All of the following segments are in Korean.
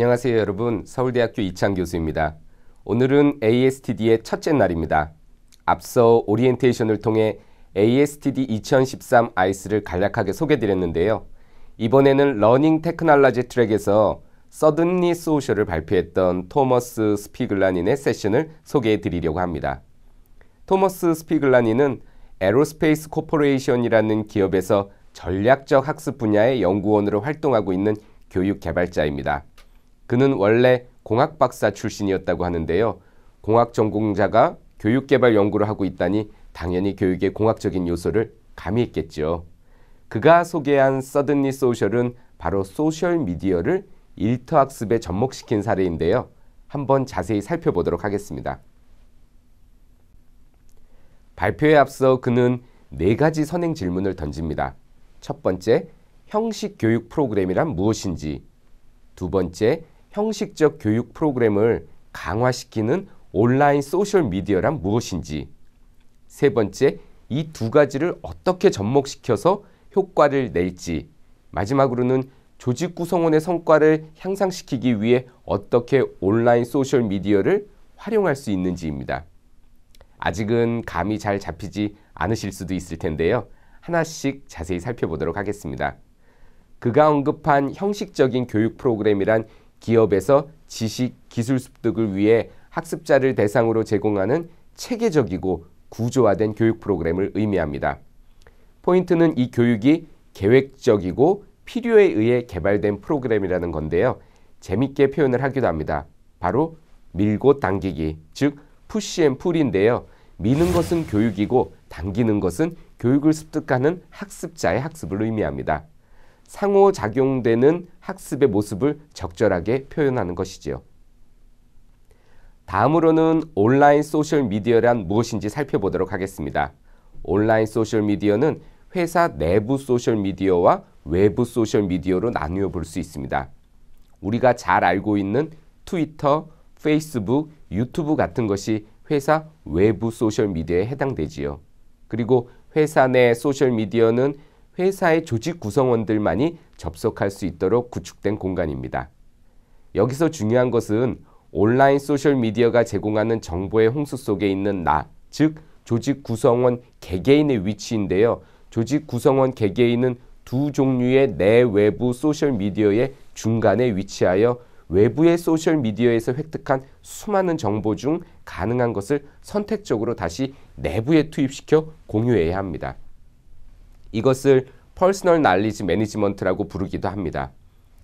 안녕하세요 여러분 서울대학교 이창 교수입니다. 오늘은 ASTD의 첫째 날입니다. 앞서 오리엔테이션을 통해 ASTD 2013 아이스를 간략하게 소개드렸는데요. 이번에는 러닝 테크놀로지 트랙에서 서든리 소셜을 발표했던 토머스 스피글라닌의 세션을 소개해 드리려고 합니다. 토머스 스피글라닌은 에로스페이스 코퍼레이션이라는 기업에서 전략적 학습 분야의 연구원으로 활동하고 있는 교육 개발자입니다. 그는 원래 공학 박사 출신이었다고 하는데요. 공학 전공자가 교육 개발 연구를 하고 있다니 당연히 교육의 공학적인 요소를 가미했겠죠. 그가 소개한 서든리 소셜은 바로 소셜 미디어를 일터 학습에 접목시킨 사례인데요. 한번 자세히 살펴보도록 하겠습니다. 발표에 앞서 그는 네 가지 선행 질문을 던집니다. 첫 번째, 형식 교육 프로그램이란 무엇인지. 두 번째, 형식적 교육 프로그램을 강화시키는 온라인 소셜 미디어란 무엇인지. 세 번째, 이 두 가지를 어떻게 접목시켜서 효과를 낼지. 마지막으로는 조직 구성원의 성과를 향상시키기 위해 어떻게 온라인 소셜 미디어를 활용할 수 있는지입니다. 아직은 감이 잘 잡히지 않으실 수도 있을 텐데요. 하나씩 자세히 살펴보도록 하겠습니다. 그가 언급한 형식적인 교육 프로그램이란 기업에서 지식, 기술 습득을 위해 학습자를 대상으로 제공하는 체계적이고 구조화된 교육 프로그램을 의미합니다. 포인트는 이 교육이 계획적이고 필요에 의해 개발된 프로그램이라는 건데요. 재밌게 표현을 하기도 합니다. 바로 밀고 당기기, 즉 푸시 앤 풀인데요. 미는 것은 교육이고 당기는 것은 교육을 습득하는 학습자의 학습을 의미합니다. 상호작용되는 학습의 모습을 적절하게 표현하는 것이지요. 다음으로는 온라인 소셜 미디어란 무엇인지 살펴보도록 하겠습니다. 온라인 소셜 미디어는 회사 내부 소셜 미디어와 외부 소셜 미디어로 나누어 볼 수 있습니다. 우리가 잘 알고 있는 트위터, 페이스북, 유튜브 같은 것이 회사 외부 소셜 미디어에 해당되지요. 그리고 회사 내 소셜 미디어는 회사의 조직 구성원들만이 접속할 수 있도록 구축된 공간입니다. 여기서 중요한 것은 온라인 소셜 미디어가 제공하는 정보의 홍수 속에 있는 나, 즉 조직 구성원 개개인의 위치인데요. 조직 구성원 개개인은 두 종류의 내외부 소셜 미디어의 중간에 위치하여 외부의 소셜 미디어에서 획득한 수많은 정보 중 가능한 것을 선택적으로 다시 내부에 투입시켜 공유해야 합니다. 이것을 퍼스널 날리지 매니지먼트라고 부르기도 합니다.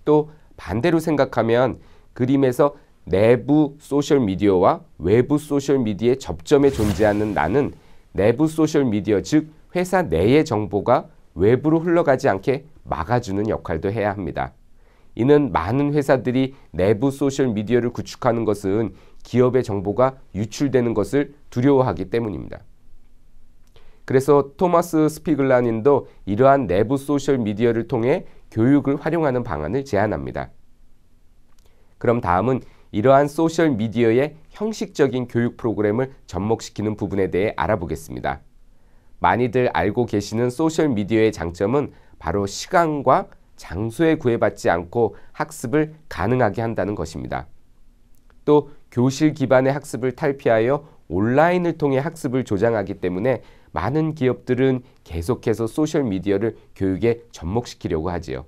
또 반대로 생각하면 그림에서 내부 소셜 미디어와 외부 소셜 미디어의 접점에 존재하는 나는 내부 소셜 미디어 즉 회사 내의 정보가 외부로 흘러가지 않게 막아주는 역할도 해야 합니다. 이는 많은 회사들이 내부 소셜 미디어를 구축하는 것은 기업의 정보가 유출되는 것을 두려워하기 때문입니다. 그래서 토마스 스피글라닌도 이러한 내부 소셜 미디어를 통해 교육을 활용하는 방안을 제안합니다. 그럼 다음은 이러한 소셜 미디어의 형식적인 교육 프로그램을 접목시키는 부분에 대해 알아보겠습니다. 많이들 알고 계시는 소셜 미디어의 장점은 바로 시간과 장소에 구애받지 않고 학습을 가능하게 한다는 것입니다. 또 교실 기반의 학습을 탈피하여 온라인을 통해 학습을 조장하기 때문에 많은 기업들은 계속해서 소셜 미디어를 교육에 접목시키려고 하지요.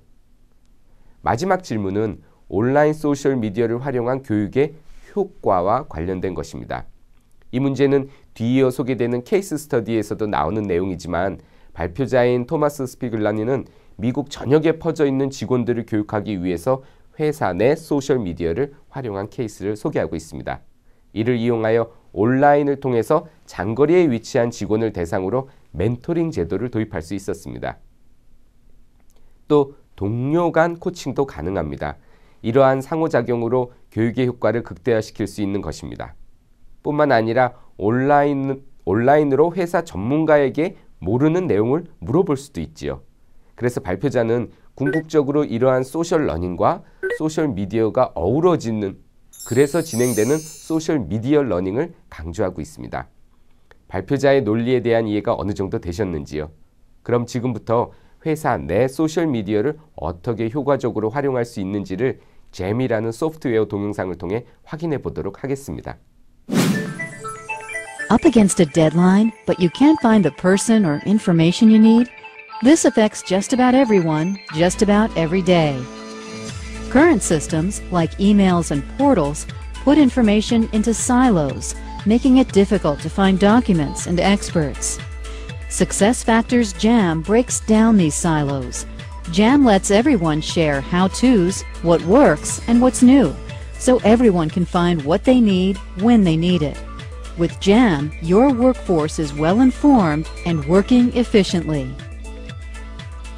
마지막 질문은 온라인 소셜 미디어를 활용한 교육의 효과와 관련된 것입니다. 이 문제는 뒤이어 소개되는 케이스 스터디에서도 나오는 내용이지만 발표자인 토마스 스피글라니는 미국 전역에 퍼져 있는 직원들을 교육하기 위해서 회사 내 소셜 미디어를 활용한 케이스를 소개하고 있습니다. 이를 이용하여 온라인을 통해서 장거리에 위치한 직원을 대상으로 멘토링 제도를 도입할 수 있었습니다. 또 동료 간 코칭도 가능합니다. 이러한 상호작용으로 교육의 효과를 극대화시킬 수 있는 것입니다. 뿐만 아니라 온라인, 온라인으로 회사 전문가에게 모르는 내용을 물어볼 수도 있지요. 그래서 발표자는 궁극적으로 이러한 소셜 러닝과 소셜 미디어가 어우러지는 그래서 진행되는 소셜 미디어 러닝을 강조하고 있습니다. 발표자의 논리에 대한 이해가 어느 정도 되셨는지요? 그럼 지금부터 회사 내 소셜 미디어를 어떻게 효과적으로 활용할 수 있는지를 잼이라는 소프트웨어 동영상을 통해 확인해 보도록 하겠습니다. Up against a deadline, but you can't find the person or information you need? This affects just about everyone, just about every day. Current systems, like emails and portals, put information into silos, making it difficult to find documents and experts. SuccessFactors Jam breaks down these silos. Jam lets everyone share how-tos, what works, and what's new, so everyone can find what they need when they need it. With Jam, your workforce is well informed and working efficiently.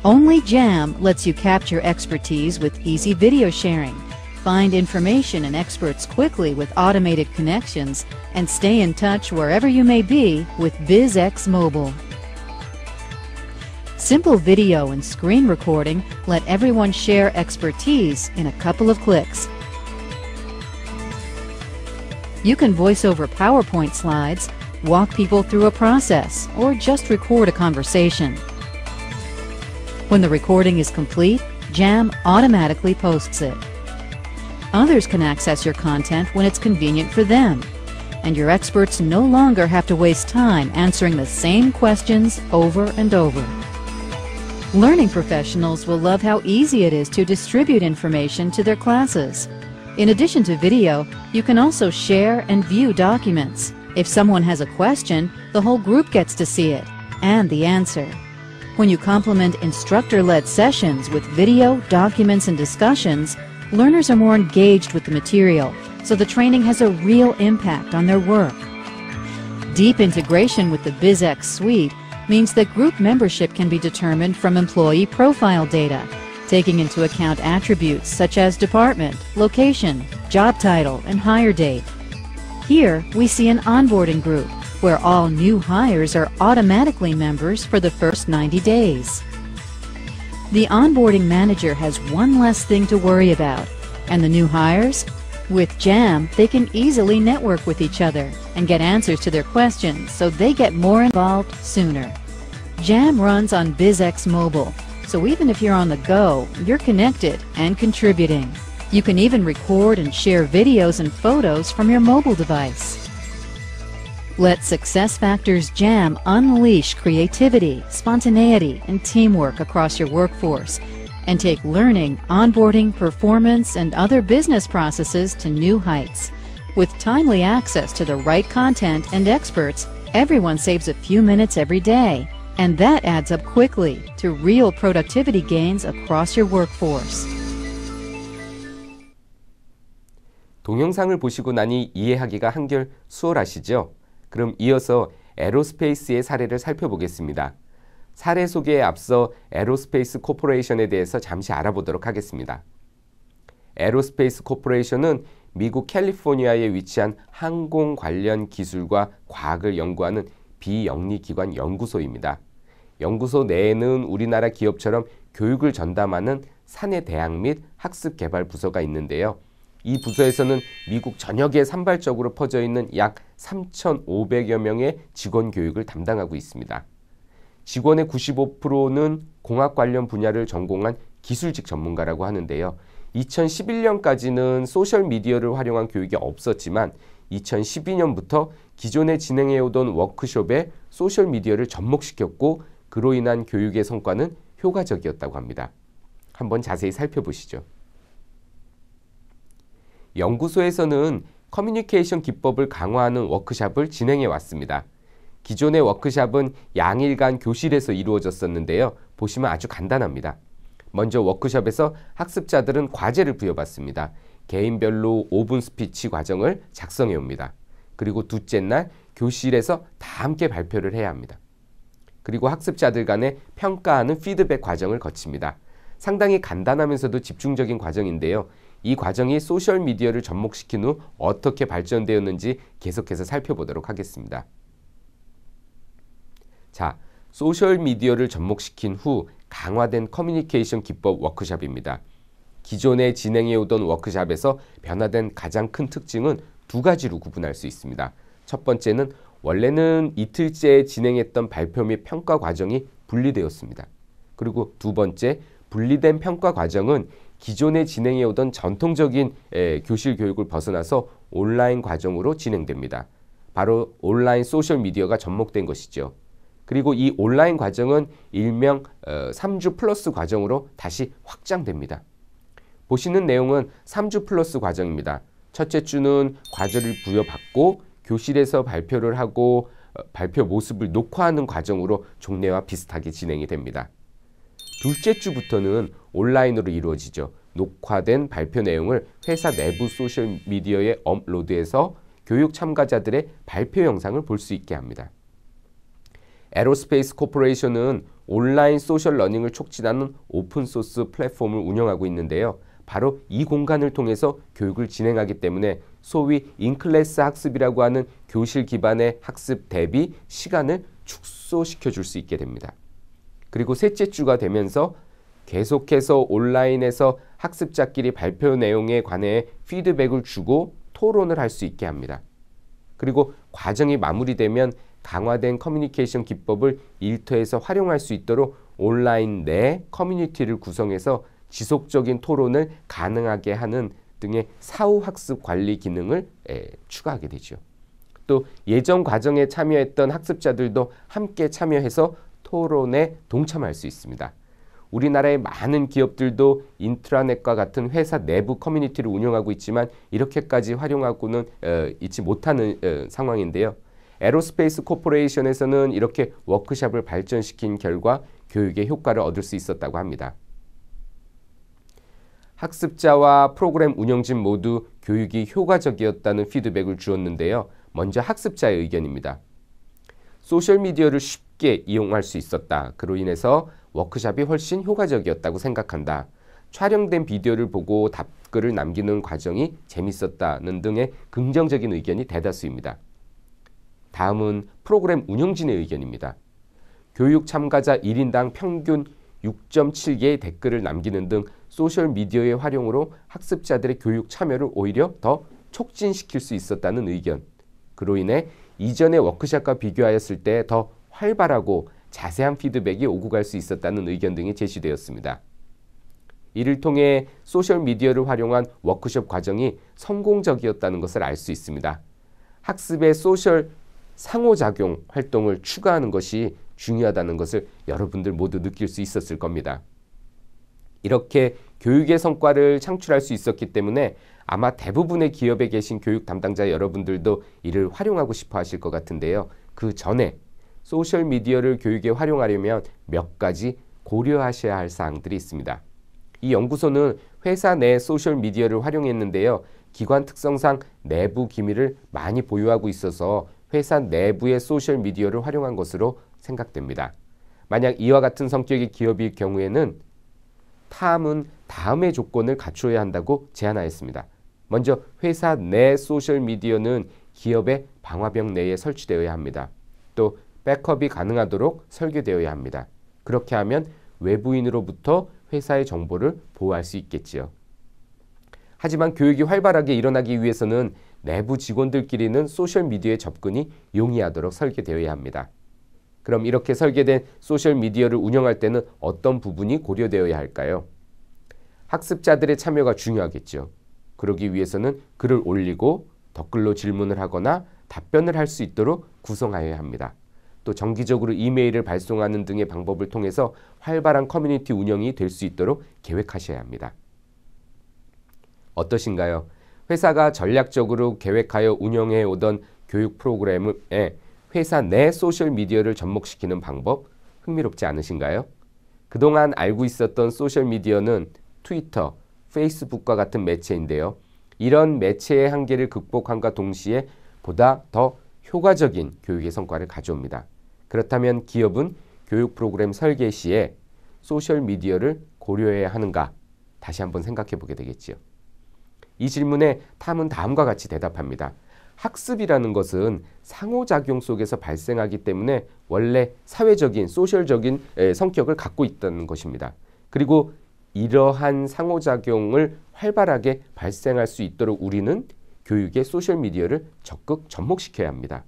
Only Jam lets you capture expertise with easy video sharing, find information and experts quickly with automated connections, and stay in touch wherever you may be with BizX Mobile. Simple video and screen recording let everyone share expertise in a couple of clicks. You can voice over PowerPoint slides, walk people through a process, or just record a conversation. When the recording is complete, Jam automatically posts it. Others can access your content when it's convenient for them, and your experts no longer have to waste time answering the same questions over and over. Learning professionals will love how easy it is to distribute information to their classes. In addition to video, you can also share and view documents. If someone has a question, the whole group gets to see it and the answer. When you complement instructor-led sessions with video, documents, and discussions, learners are more engaged with the material, so the training has a real impact on their work. Deep integration with the BizX suite means that group membership can be determined from employee profile data, taking into account attributes such as department, location, job title, and hire date. Here, we see an onboarding group where all new hires are automatically members for the first 90 days. The onboarding manager has one less thing to worry about, and the new hires? With JAM, they can easily network with each other and get answers to their questions so they get more involved sooner. JAM runs on BizX Mobile, so even if you're on the go, you're connected and contributing. You can even record and share videos and photos from your mobile device. Let SuccessFactors Jam unleash creativity, spontaneity, and teamwork across your workforce and take learning, onboarding, performance, and other business processes to new heights. With timely access to the right content and experts, everyone saves a few minutes every day. And that adds up quickly to real productivity gains across your workforce. 동영상을 보시고 나니 이해하기가 한결 수월하시죠? 그럼 이어서 에로스페이스의 사례를 살펴보겠습니다. 사례 소개에 앞서 에로스페이스 코퍼레이션에 대해서 잠시 알아보도록 하겠습니다. 에로스페이스 코퍼레이션은 미국 캘리포니아에 위치한 항공 관련 기술과 과학을 연구하는 비영리기관 연구소입니다. 연구소 내에는 우리나라 기업처럼 교육을 전담하는 사내 대학 및 학습 개발 부서가 있는데요. 이 부서에서는 미국 전역에 산발적으로 퍼져 있는 약 3,500여 명의 직원 교육을 담당하고 있습니다. 직원의 95%는 공학 관련 분야를 전공한 기술직 전문가라고 하는데요. 2011년까지는 소셜미디어를 활용한 교육이 없었지만 2012년부터 기존에 진행해오던 워크숍에 소셜미디어를 접목시켰고 그로 인한 교육의 성과는 효과적이었다고 합니다. 한번 자세히 살펴보시죠. 연구소에서는 커뮤니케이션 기법을 강화하는 워크샵을 진행해 왔습니다. 기존의 워크샵은 양일간 교실에서 이루어졌었는데요. 보시면 아주 간단합니다. 먼저 워크숍에서 학습자들은 과제를 부여받습니다. 개인별로 5분 스피치 과정을 작성해 옵니다. 그리고 둘째 날 교실에서 다 함께 발표를 해야 합니다. 그리고 학습자들 간에 평가하는 피드백 과정을 거칩니다. 상당히 간단하면서도 집중적인 과정인데요. 이 과정이 소셜미디어를 접목시킨 후 어떻게 발전되었는지 계속해서 살펴보도록 하겠습니다. 자, 소셜미디어를 접목시킨 후 강화된 커뮤니케이션 기법 워크샵입니다. 기존에 진행해 오던 워크샵에서 변화된 가장 큰 특징은 두 가지로 구분할 수 있습니다. 첫 번째는 원래는 이틀째 진행했던 발표 및 평가 과정이 분리되었습니다. 그리고 두 번째, 분리된 평가 과정은 기존에 진행해 오던 전통적인 에, 교실 교육을 벗어나서 온라인 과정으로 진행됩니다. 바로 온라인 소셜 미디어가 접목된 것이죠. 그리고 이 온라인 과정은 일명 어, 3주 플러스 과정으로 다시 확장됩니다. 보시는 내용은 3주 플러스 과정입니다. 첫째 주는 과제를 부여받고 교실에서 발표를 하고 어, 발표 모습을 녹화하는 과정으로 종례와 비슷하게 진행이 됩니다. 둘째 주부터는 온라인으로 이루어지죠. 녹화된 발표 내용을 회사 내부 소셜 미디어에 업로드해서 교육 참가자들의 발표 영상을 볼 수 있게 합니다. 에로스페이스 코퍼레이션은 온라인 소셜 러닝을 촉진하는 오픈 소스 플랫폼을 운영하고 있는데요. 바로 이 공간을 통해서 교육을 진행하기 때문에 소위 인클래스 학습이라고 하는 교실 기반의 학습 대비 시간을 축소시켜 줄 수 있게 됩니다. 그리고 셋째 주가 되면서 계속해서 온라인에서 학습자끼리 발표 내용에 관해 피드백을 주고 토론을 할 수 있게 합니다. 그리고 과정이 마무리되면 강화된 커뮤니케이션 기법을 일터에서 활용할 수 있도록 온라인 내 커뮤니티를 구성해서 지속적인 토론을 가능하게 하는 등의 사후 학습 관리 기능을 에, 추가하게 되죠. 또 예전 과정에 참여했던 학습자들도 함께 참여해서 토론에 동참할 수 있습니다. 우리나라의 많은 기업들도 인트라넷과 같은 회사 내부 커뮤니티를 운영하고 있지만 이렇게까지 활용하고는 어, 있지 못하는 어, 상황인데요. 에로스페이스 코퍼레이션에서는 이렇게 워크샵을 발전시킨 결과 교육의 효과를 얻을 수 있었다고 합니다. 학습자와 프로그램 운영진 모두 교육이 효과적이었다는 피드백을 주었는데요. 먼저 학습자의 의견입니다. 소셜미디어를 쉽게 이용할 수 있었다. 그로 인해서 워크샵이 훨씬 효과적이었다고 생각한다. 촬영된 비디오를 보고 답글을 남기는 과정이 재밌었다는 등의 긍정적인 의견이 대다수입니다. 다음은 프로그램 운영진의 의견입니다. 교육 참가자 1인당 평균 6.7개의 댓글을 남기는 등 소셜 미디어의 활용으로 학습자들의 교육 참여를 오히려 더 촉진시킬 수 있었다는 의견. 그로 인해 이전의 워크샵과 비교하였을 때 더 활발하고 자세한 피드백이 오고 갈 수 있었다는 의견 등이 제시되었습니다. 이를 통해 소셜 미디어를 활용한 워크숍 과정이 성공적이었다는 것을 알 수 있습니다. 학습의 소셜 상호작용 활동을 추가하는 것이 중요하다는 것을 여러분들 모두 느낄 수 있었을 겁니다. 이렇게 교육의 성과를 창출할 수 있었기 때문에 아마 대부분의 기업에 계신 교육 담당자 여러분들도 이를 활용하고 싶어 하실 것 같은데요. 그 전에 소셜 미디어를 교육에 활용하려면 몇 가지 고려하셔야 할 사항들이 있습니다. 이 연구소는 회사 내 소셜 미디어를 활용했는데요. 기관 특성상 내부 기밀을 많이 보유하고 있어서 회사 내부의 소셜 미디어를 활용한 것으로 생각됩니다. 만약 이와 같은 성격의 기업일 경우에는 탐은 다음의 조건을 갖추어야 한다고 제안하였습니다. 먼저 회사 내 소셜 미디어는 기업의 방화벽 내에 설치되어야 합니다. 또 백업이 가능하도록 설계되어야 합니다. 그렇게 하면 외부인으로부터 회사의 정보를 보호할 수 있겠지요. 하지만 교육이 활발하게 일어나기 위해서는 내부 직원들끼리는 소셜미디어에 접근이 용이하도록 설계되어야 합니다. 그럼 이렇게 설계된 소셜미디어를 운영할 때는 어떤 부분이 고려되어야 할까요? 학습자들의 참여가 중요하겠죠. 그러기 위해서는 글을 올리고 댓글로 질문을 하거나 답변을 할 수 있도록 구성하여야 합니다. 또 정기적으로 이메일을 발송하는 등의 방법을 통해서 활발한 커뮤니티 운영이 될 수 있도록 계획하셔야 합니다. 어떠신가요? 회사가 전략적으로 계획하여 운영해 오던 교육 프로그램에 회사 내 소셜 미디어를 접목시키는 방법 흥미롭지 않으신가요? 그동안 알고 있었던 소셜 미디어는 트위터, 페이스북과 같은 매체인데요. 이런 매체의 한계를 극복함과 동시에 보다 더 효과적인 교육의 성과를 가져옵니다. 그렇다면 기업은 교육 프로그램 설계 시에 소셜 미디어를 고려해야 하는가 다시 한번 생각해 보게 되겠지요. 이 질문에 탐은 다음과 같이 대답합니다. 학습이라는 것은 상호작용 속에서 발생하기 때문에 원래 사회적인 소셜적인 성격을 갖고 있다는 것입니다. 그리고 이러한 상호작용을 활발하게 발생할 수 있도록 우리는 교육의 소셜미디어를 적극 접목시켜야 합니다.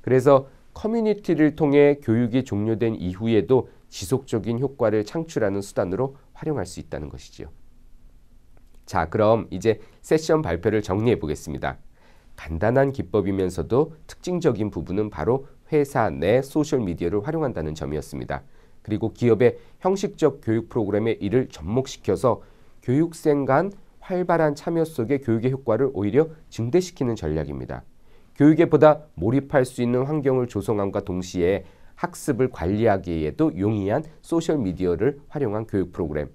그래서 커뮤니티를 통해 교육이 종료된 이후에도 지속적인 효과를 창출하는 수단으로 활용할 수 있다는 것이지요. 자, 그럼 이제 세션 발표를 정리해 보겠습니다. 간단한 기법이면서도 특징적인 부분은 바로 회사 내 소셜미디어를 활용한다는 점이었습니다. 그리고 기업의 형식적 교육 프로그램에 이를 접목시켜서 교육생 간 활발한 참여 속에 교육의 효과를 오히려 증대시키는 전략입니다. 교육에 보다 몰입할 수 있는 환경을 조성함과 동시에 학습을 관리하기에도 용이한 소셜미디어를 활용한 교육 프로그램.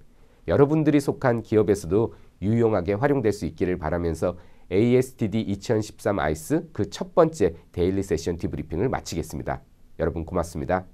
여러분들이 속한 기업에서도 유용하게 활용될 수 있기를 바라면서 ASTD 2013 아이스 그 첫 번째 데일리 세션 디브리핑을 마치겠습니다. 여러분 고맙습니다.